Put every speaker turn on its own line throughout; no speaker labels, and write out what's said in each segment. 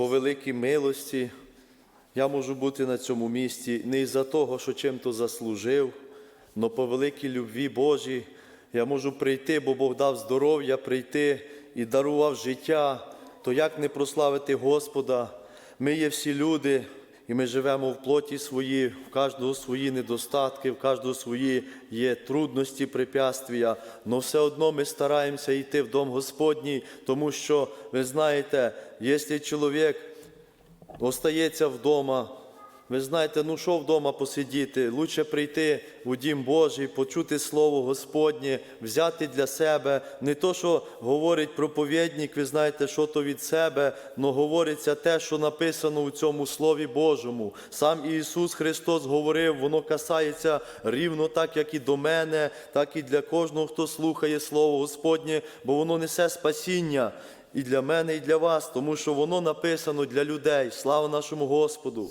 по великій милості я можу бути на цьому місці не із-за того, що чим-то заслужив, але по великій любві Божій я можу прийти, бо Бог дав здоров'я прийти і дарував життя. То як не прославити Господа? Ми є всі люди, і ми живемо в плоті своїй, в кожного свої недостатки, в кожного свої є трудності, препятствия, але все одно ми стараємося йти в дом Господній, тому що ви знаєте, якщо чоловік остається вдома. Ви знаєте, ну що вдома посидіти? Лучше прийти у дім Божий, почути Слово Господнє, взяти для себе не то, що говорить проповідник, ви знаєте, що то від себе, але говориться те, що написано у цьому Слові Божому. Сам Ісус Христос говорив, воно касається рівно так, як і до мене, так і для кожного, хто слухає Слово Господнє, бо воно несе спасіння і для мене, і для вас, тому що воно написано для людей. Слава нашому Господу!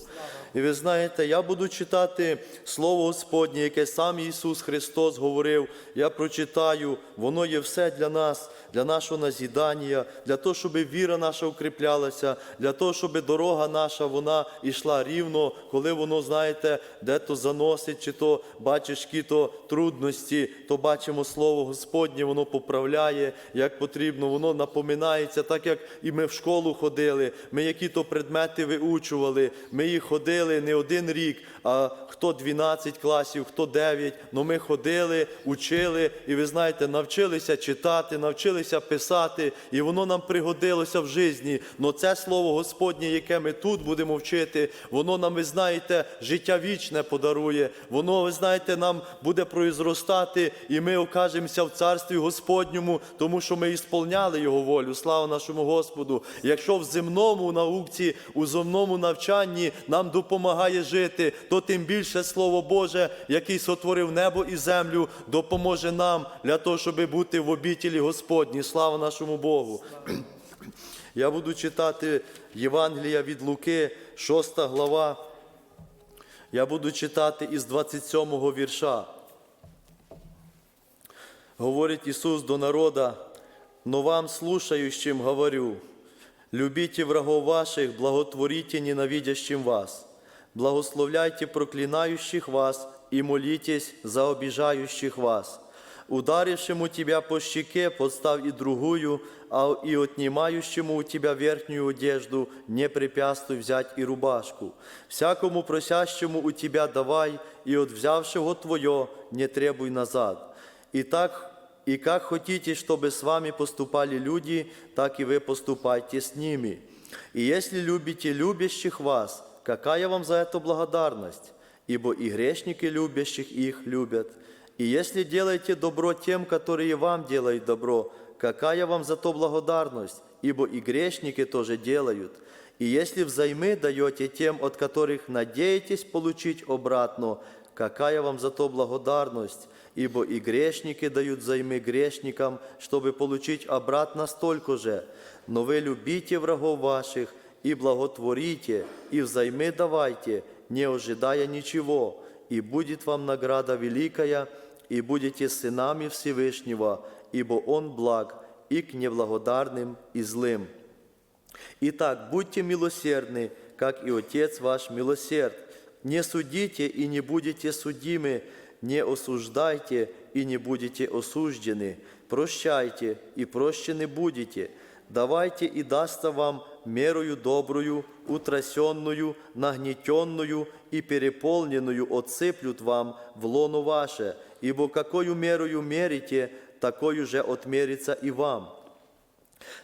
І ви знаєте, я буду читати Слово Господнє, яке сам Ісус Христос говорив. Я прочитаю, воно є все для нас, для нашого назідання, для того, щоб віра наша укріплялася, для того, щоб дорога наша вона йшла рівно, коли воно, знаєте, де то заносить, чи то бачиш які-то трудності, то бачимо Слово Господнє, воно поправляє, як потрібно, воно напоминається, так як і ми в школу ходили, ми які-то предмети виучували, ми їх ходили не один рік, хто 12 класів, хто 9, але ми ходили, учили, і ви знаєте, навчилися читати, навчилися писати, і воно нам пригодилося в житті. Но це слово Господнє, яке ми тут будемо вчити, воно нам, ви знаєте, життя вічне подарує. Воно, ви знаєте, нам буде произростати, і ми окажемося в царстві Господньому, тому що ми ісполняли Його волю. Слава нашому Господу. Якщо в земному науці, у земному навчанні нам допомагає жити, то тим більше Слово Боже, який сотворив небо і землю, допоможе нам для того, щоб бути в обітілі Господній. Слава нашому Богу. Я буду читати Євангелія від Луки, 6 глава. Я буду читати із 27 вірша. Говорить Ісус до народа, но вам, слушающим, говорю, любите врагов ваших, благотворите ненавидящим вас, благословляйте проклинающих вас и молитесь за обижающих вас. Ударившему тебя по щеке подставь и другую, а и отнимающему у тебя верхнюю одежду не препятствуй взять и рубашку. Всякому просящему у тебя давай, и от взявшего твое не требуй назад. И так и как хотите, чтобы с вами поступали люди, так и вы поступайте с ними. И если любите любящих вас, какая вам за это благодарность? Ибо и грешники любящих их любят. И если делаете добро тем, которые вам делают добро, какая вам за то благодарность? Ибо и грешники тоже делают. И если взаймы даете тем, от которых надеетесь получить обратно, какая вам за то благодарность? Ибо и грешники дают взаймы грешникам, чтобы получить обратно столько же. Но вы любите врагов ваших и благотворите, и взаймы давайте, не ожидая ничего, и будет вам награда великая, и будете сынами Всевышнего, ибо Он благ и к неблагодарным и злым. Итак, будьте милосердны, как и Отец ваш милосерд. Не судите и не будете судимы, не осуждайте и не будете осуждены. Прощайте и прощены будете. Давайте и дастся вам мерою добрую, утрясенную, нагнетенную и переполненную отсыплют вам в лоно ваше, ибо какую мерою мерите, такую же отмерится и вам.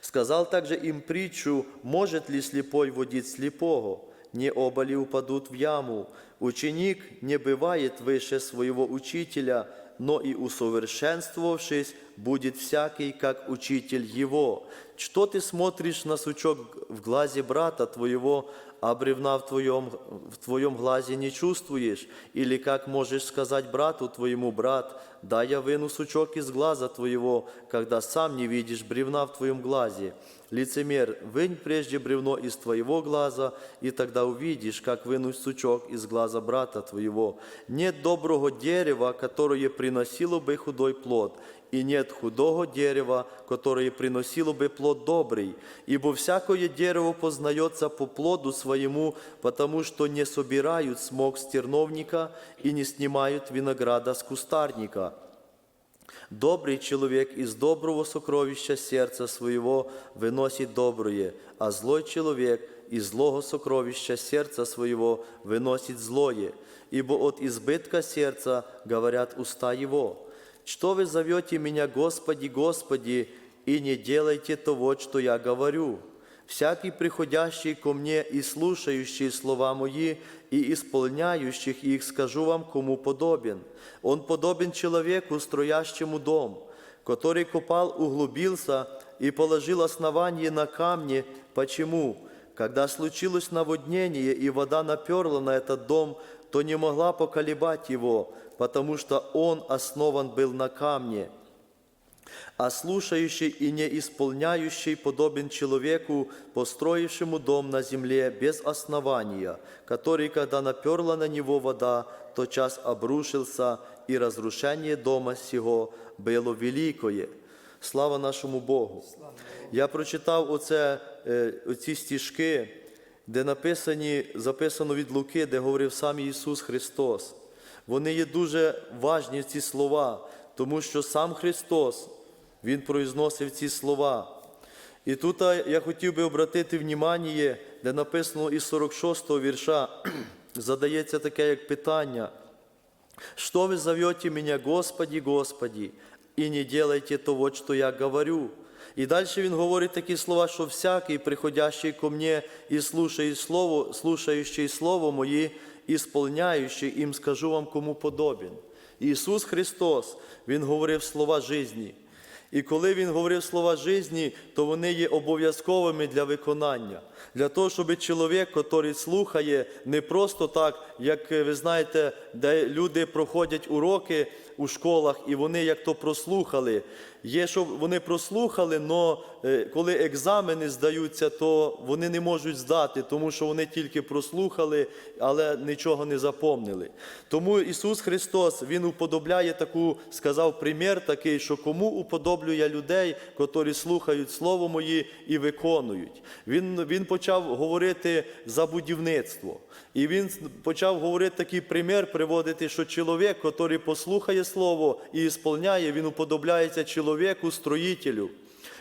Сказал также им притчу, может ли слепой водить слепого, не оба ли упадут в яму. Ученик не бывает выше своего учителя, но и усовершенствовавшись, будет всякий, как учитель его. Что ты смотришь на сучок в глазе брата твоего, а бревна в твоем, в твоем глазе не чувствуешь? Или как можешь сказать брату твоему, брат, да я выну сучок из глаза твоего, когда сам не видишь бревна в твоем глазе? Лицемер, вынь прежде бревно из твоего глаза, и тогда увидишь, как вынуть сучок из глаза брата твоего. Нет доброго дерева, которое приносило бы худой плод, и нет худого дерева, которое приносило бы плод добрый, ибо всякое дерево познается по плоду своему, потому что не собирают смог с терновника и не снимают винограда с кустарника. Добрый человек из доброго сокровища сердца своего выносит доброе, а злой человек из злого сокровища сердца своего выносит злое, ибо от избытка сердца говорят уста его. Что вы зовете меня, Господи, Господи, и не делайте того, что я говорю? Всякий приходящий ко мне и слушающий слова мои, и исполняющих их, скажу вам, кому подобен. Он подобен человеку, строящему дом, который копал, углубился и положил основание на камне. Почему? Когда случилось наводнение, и вода наперла на этот дом, то не могла поколебать его, потому что он основан был на камне. А слушающий и не исполняющий подобен человеку, построившему дом на земле без основания, который, когда наперла на него вода, тотчас обрушился, и разрушение дома сего было великое. Слава нашому Богу! Я прочитав оце, е, оці стіжки, де написані, записано від Луки, де говорив сам Ісус Христос. Вони є дуже важні ці слова, тому що сам Христос, Він произносив ці слова. І тут я хотів би обратити внимание, де написано із 46-го вірша, задається таке як питання. Что вы зовете меня, Господи, Господи, и не делайте того, что я говорю? І далі він говорить такі слова, що всякий, приходящий ко мне і слушає слово, слушаючий слово моє, ісполняючий, їм скажу вам, кому подобен. Ісус Христос, Він говорив слова жизні. І коли він говорив слова жизні, то вони є обов'язковими для виконання. Для того, щоб чоловік, який слухає, не просто так, як ви знаєте, де люди проходять уроки у школах, і вони як то прослухали. Є, що вони прослухали, але коли екзамени здаються, то вони не можуть здати, тому що вони тільки прослухали, але нічого не запомнили. Тому Ісус Христос Він уподобляє таку, сказав примір такий, що кому уподоблює людей, котрі слухають Слово Моє і виконують. Він, він почав говорити за будівництво. І він почав говорити такий примір, приводити, що чоловік, який послухає Слово і ісполняє, він уподобляється чоловіку, строїтелю,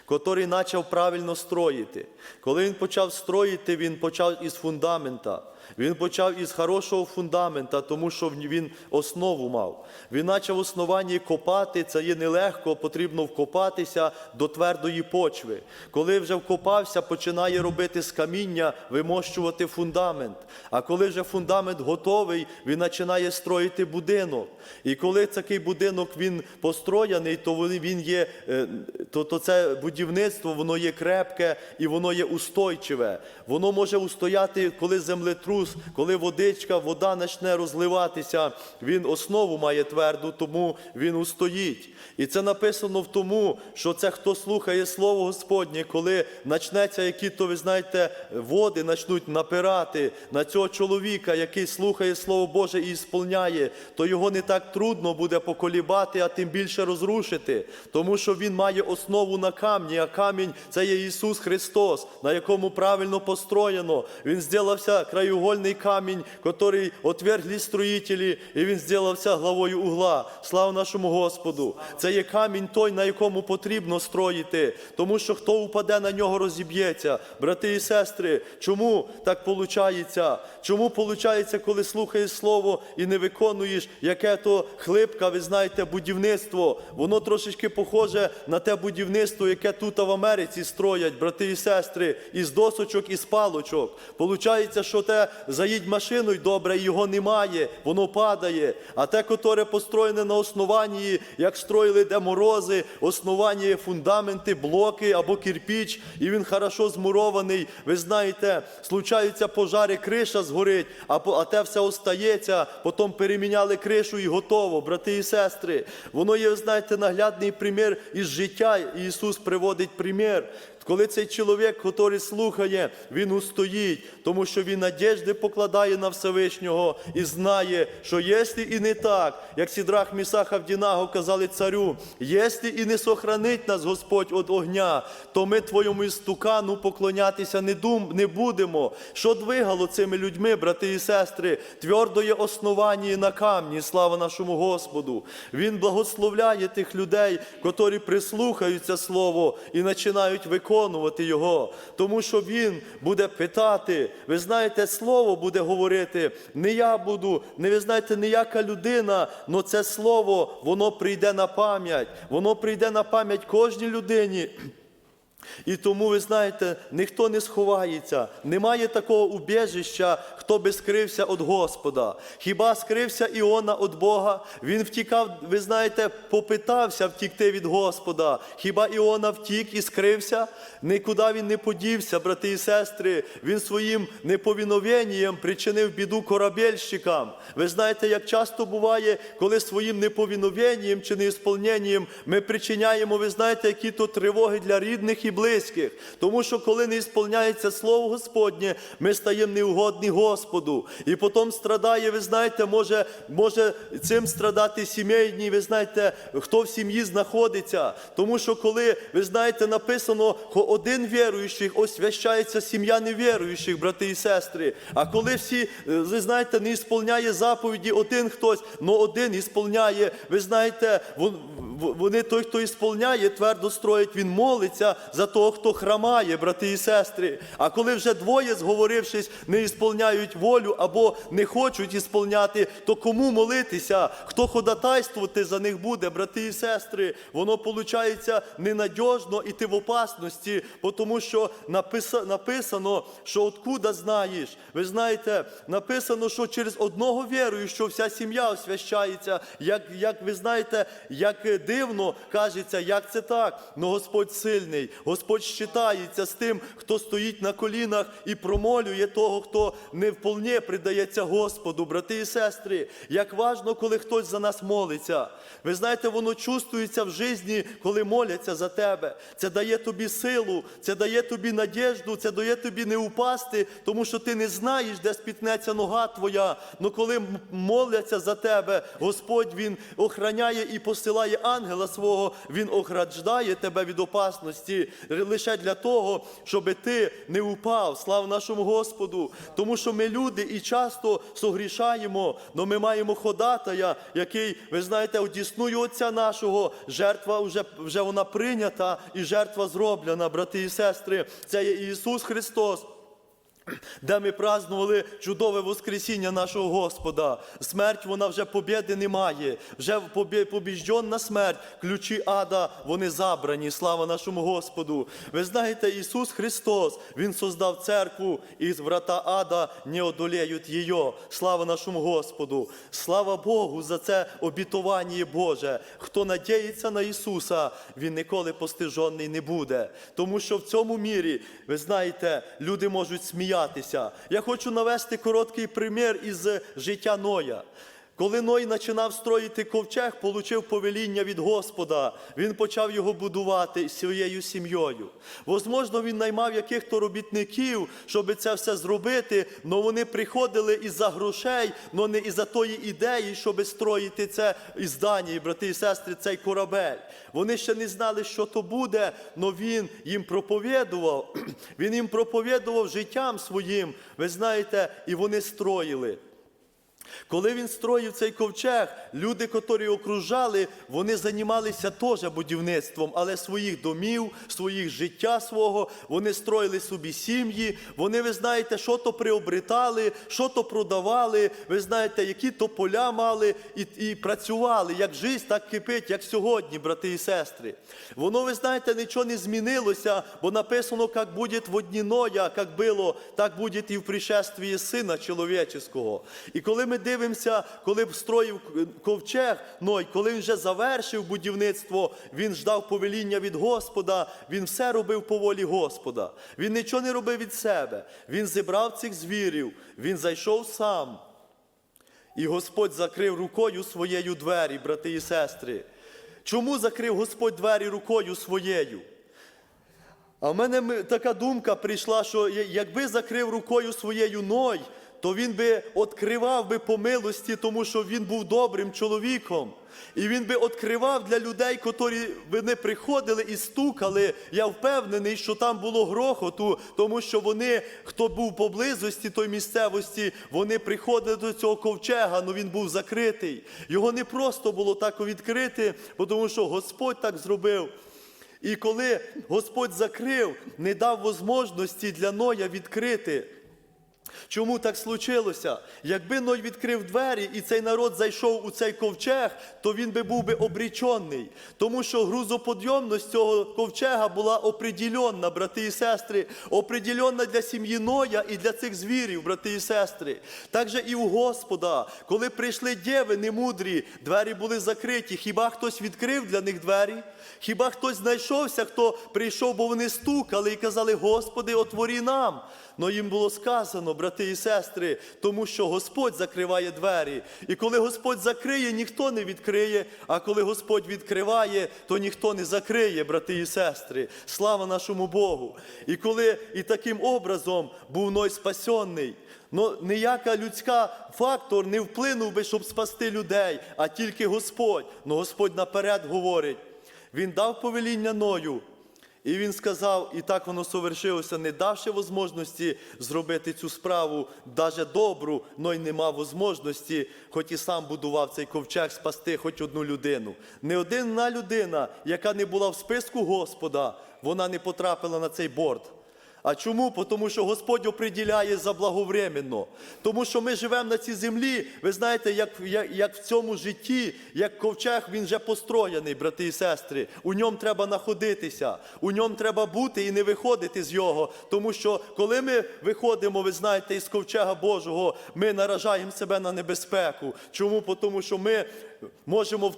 який почав правильно строїти. Коли він почав строїти, він почав із фундамента. Він почав із хорошого фундамента, тому що він основу мав. Він почав основання копати, це є нелегко, потрібно вкопатися до твердої почви. Коли вже вкопався, починає робити з каміння, вимощувати фундамент. А коли вже фундамент готовий, він починає строїти будинок. І коли такий будинок він построєний, то він є, е, то, то це будівництво, воно є крепке і воно є устойчиве. Воно може устояти, коли землетрус, коли водичка, вода почне розливатися, він основу має тверду, тому він устоїть. І це написано в тому, що це хто слухає Слово Господнє, коли почнеться, які то ви знаєте, води почнуть напирати на цього чоловіка, який слухає Слово Боже і ісполняє, то його не так трудно буде поколібати, а тим більше розрушити, тому що він має основу на камні, а камінь це є Ісус Христос, на якому правильно построєно. Він зробився краєугольний камінь, який отвергли строїтелі, і він зробився главою угла. Слава нашому Господу! Це є камінь той, на якому потрібно строїти, тому що хто упаде на нього, розіб'ється. Брати і сестри, чому так виходить? Чому виходить, коли слухаєш слово і не виконуєш, яке то хлипка, ви знаєте, будівництво? Воно трошечки похоже на те будівництво, яке тут в Америці строять, брати і сестри, із досочок, із палочок. Получається, що те заїдь машиною добре, і його немає, воно падає. А те, котре построєне на основанні, як строїли де морози, основання є фундаменти, блоки або кирпіч, і він хорошо змурований. Ви знаєте, случаються пожари, криша згорить, а, а те все остається, потім переміняли кришу і готово, брати і сестри. Воно є, знаєте, наглядний примір із життя. Ісус приводить примір. Коли цей чоловік, який слухає, він устоїть, тому що він надіжди покладає на Всевишнього і знає, що якщо і не так, як Сідрах Місах Авдінаго казали царю, якщо і не сохранить нас Господь від огня, то ми твоєму істукану поклонятися не, дум, не будемо. Що двигало цими людьми, брати і сестри, твердоє основання на камні, слава нашому Господу. Він благословляє тих людей, котрі прислухаються Слово і починають виконувати його. Тому що Він буде питати. Ви знаєте, Слово буде говорити. Не я буду, не ви знаєте, ніяка людина, але це слово, воно прийде на пам'ять. Воно прийде на пам'ять кожній людині. І тому, ви знаєте, ніхто не сховається, немає такого убіжища, хто би скрився від Господа. Хіба скрився Іона від Бога? Він втікав, ви знаєте, попитався втікти від Господа. Хіба Іона втік і скрився? Нікуди він не подівся, брати і сестри. Він своїм неповіновенням причинив біду корабельщикам. Ви знаєте, як часто буває, коли своїм неповіновенням чи неісполненням ми причиняємо, ви знаєте, які то тривоги для рідних і близьких. Тому що коли не ісполняється Слово Господнє, ми стаємо неугодні Господу. І потім страдає, ви знаєте, може, може цим страдати сімейні, ви знаєте, хто в сім'ї знаходиться. Тому що коли, ви знаєте, написано, «Хо один віруючий освящається сім'я невіруючих, брати і сестри. А коли всі, ви знаєте, не ісполняє заповіді один хтось, но один ісполняє, ви знаєте, вони той, хто ісполняє, твердо строїть, він молиться за того, хто храмає, брати і сестри. А коли вже двоє, зговорившись, не ісполняють волю або не хочуть ісполняти, то кому молитися? Хто ходатайствувати за них буде, брати і сестри? Воно виходить ненадіжно і ти в опасності, тому що написано, що откуда знаєш. Ви знаєте, написано, що через одного віруючого вся сім'я освящається. Як, як ви знаєте, як дивно кажеться, як це так? Ну Господь сильний, Господь щитається з тим, хто стоїть на колінах і промолює того, хто не вполне придається Господу, брати і сестри. Як важно, коли хтось за нас молиться. Ви знаєте, воно чувствується в житті, коли моляться за тебе. Це дає тобі силу, це дає тобі надіжду, це дає тобі не упасти, тому що ти не знаєш, де спітнеться нога твоя. Ну коли моляться за тебе, Господь Він охраняє і посилає ангела свого, Він ограждає тебе від опасності лише для того, щоб ти не упав. Слава нашому Господу. Тому що ми люди і часто согрішаємо, але ми маємо ходатая, який, ви знаєте, одісную Отця нашого. Жертва вже, вже вона прийнята і жертва зроблена, брати і сестри. Це є Ісус Христос. Де ми празднували чудове Воскресіння нашого Господа. Смерть вона вже побєди не має. Вже побіжджена смерть, ключі ада, вони забрані. Слава нашому Господу. Ви знаєте, Ісус Христос, Він создав церкву, і з врата ада не одолеють її. Слава нашому Господу. Слава Богу за це обітування Боже. Хто надіється на Ісуса, він ніколи постижений не буде. Тому що в цьому мірі, ви знаєте, люди можуть сміятися. Я хочу навести короткий примір із життя Ноя. Коли Ной починав строїти ковчег, получив повеління від Господа. Він почав його будувати своєю сім'єю. Возможно, він наймав яких-то робітників, щоб це все зробити, але вони приходили із-за грошей, але не із-за тої ідеї, щоб строїти це із Данії, брати і сестри, цей корабель. Вони ще не знали, що то буде, але він їм проповідував. Він їм проповідував життям своїм, ви знаєте, і вони строїли. Коли він строїв цей ковчег, люди, котрі окружали, вони займалися теж будівництвом, але своїх домів, своїх життя свого, вони строїли собі сім'ї, вони, ви знаєте, що то приобретали, що то продавали, ви знаєте, які то поля мали і, і працювали. Як життя, так кипить, як сьогодні, брати і сестри. Воно, ви знаєте, нічого не змінилося, бо написано, як буде в одні Ноя, як було, так буде і в пришествії Сина Чоловічого. І коли ми дивимося, коли б строїв ковчег, Ной, коли він вже завершив будівництво, він ждав повеління від Господа, він все робив по волі Господа. Він нічого не робив від себе. Він зібрав цих звірів, він зайшов сам. І Господь закрив рукою своєю двері, брати і сестри. Чому закрив Господь двері рукою своєю? А в мене така думка прийшла, що якби закрив рукою своєю ной, то він би відкривав би по милості, тому що він був добрим чоловіком. І він би відкривав для людей, котрі вони приходили і стукали. Я впевнений, що там було грохоту, тому що вони, хто був поблизості той місцевості, вони приходили до цього ковчега, але він був закритий. Його не просто було так відкрити, бо тому що Господь так зробив. І коли Господь закрив, не дав можливості для Ноя відкрити. Чому так случилося? Якби Ной відкрив двері і цей народ зайшов у цей ковчег, то він би був би обрічений. Тому що грузоподйомність цього ковчега була определенна, брати і сестри, определенна для сім'ї Ноя і для цих звірів, брати і сестри. Так же і у Господа, коли прийшли дєви немудрі, двері були закриті. Хіба хтось відкрив для них двері? Хіба хтось знайшовся, хто прийшов, бо вони стукали і казали, Господи, отворі нам. Но їм було сказано, брати і сестри, тому що Господь закриває двері. І коли Господь закриє, ніхто не відкриє, а коли Господь відкриває, то ніхто не закриє, брати і сестри. Слава нашому Богу. І коли і таким образом був Ной спасенний, Ну, ніяка людська фактор не вплинув би, щоб спасти людей, а тільки Господь. Ну Господь наперед говорить. Він дав повеління Ною, і він сказав, і так воно совершилося, не давши можливості зробити цю справу, навіть добру, но й не мав можливості, хоч і сам будував цей ковчег, спасти хоч одну людину. Не одна людина, яка не була в списку Господа, вона не потрапила на цей борт. А чому? Тому що Господь оприділяє заблаговременно. Тому що ми живемо на цій землі, ви знаєте, як, як, як в цьому житті, як ковчег, він вже построєний, брати і сестри. У ньому треба знаходитися, у ньому треба бути і не виходити з його. Тому що коли ми виходимо, ви знаєте, із ковчега Божого, ми наражаємо себе на небезпеку. Чому? Тому що ми можемо.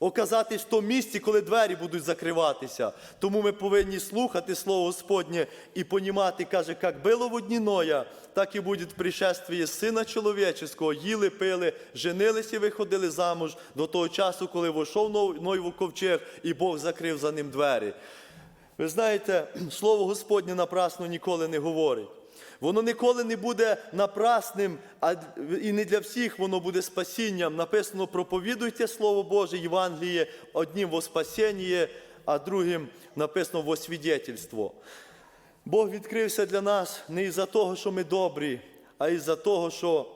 Оказатись в тому місці, коли двері будуть закриватися. Тому ми повинні слухати Слово Господнє і понімати, каже, як було в одні Ноя, так і буде в Сина Чоловічого. Їли, пили, женились і виходили замуж до того часу, коли войшов Ной в ковчег, і Бог закрив за ним двері. Ви знаєте, Слово Господнє напрасно ніколи не говорить. Воно ніколи не буде напрасним, а і не для всіх воно буде спасінням. Написано: проповідуйте Слово Боже, Євангеліє, одним во спасіння, а другим написано во свідетельство. Бог відкрився для нас не із-за того, що ми добрі, а із-за того, що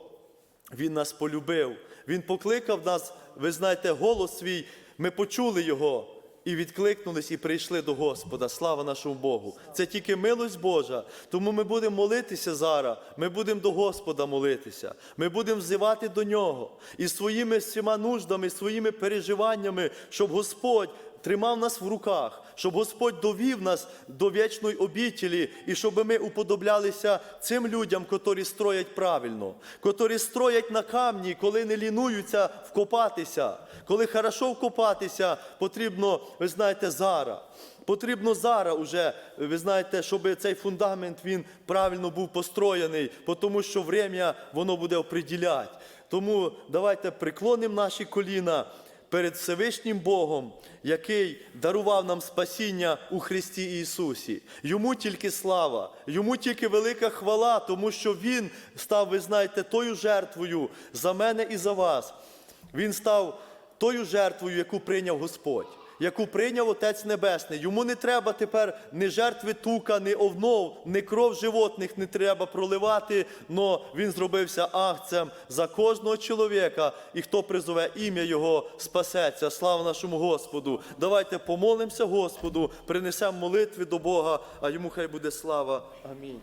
Він нас полюбив. Він покликав нас, ви знаєте, голос свій, ми почули його. І відкликнулись, і прийшли до Господа. Слава нашому Богу. Це тільки милость Божа. Тому ми будемо молитися зараз. Ми будемо до Господа молитися. Ми будемо взивати до Нього і своїми всіма нуждами, своїми переживаннями, щоб Господь тримав нас в руках, щоб Господь довів нас до вічної обітелі, і щоб ми уподоблялися цим людям, котрі строять правильно, котрі строять на камні, коли не лінуються вкопатися. Коли хорошо вкопатися, потрібно, ви знаєте, зараз. Потрібно зараз уже, ви знаєте, щоб цей фундамент він правильно був построєний, тому що время воно буде оприділяти. Тому давайте приклонимо наші коліна перед Всевишнім Богом, який дарував нам спасіння у Христі Ісусі. Йому тільки слава, йому тільки велика хвала, тому що Він став, ви знаєте, тою жертвою за мене і за вас. Він став тою жертвою, яку прийняв Господь. Яку прийняв Отець Небесний. Йому не треба тепер ні жертви тука, ні овнов, ні кров животних не треба проливати, но він зробився акцем за кожного чоловіка, і хто призове ім'я Його, спасеться. Слава нашому Господу. Давайте помолимося Господу, принесемо молитви до Бога, а йому хай буде слава. Амінь.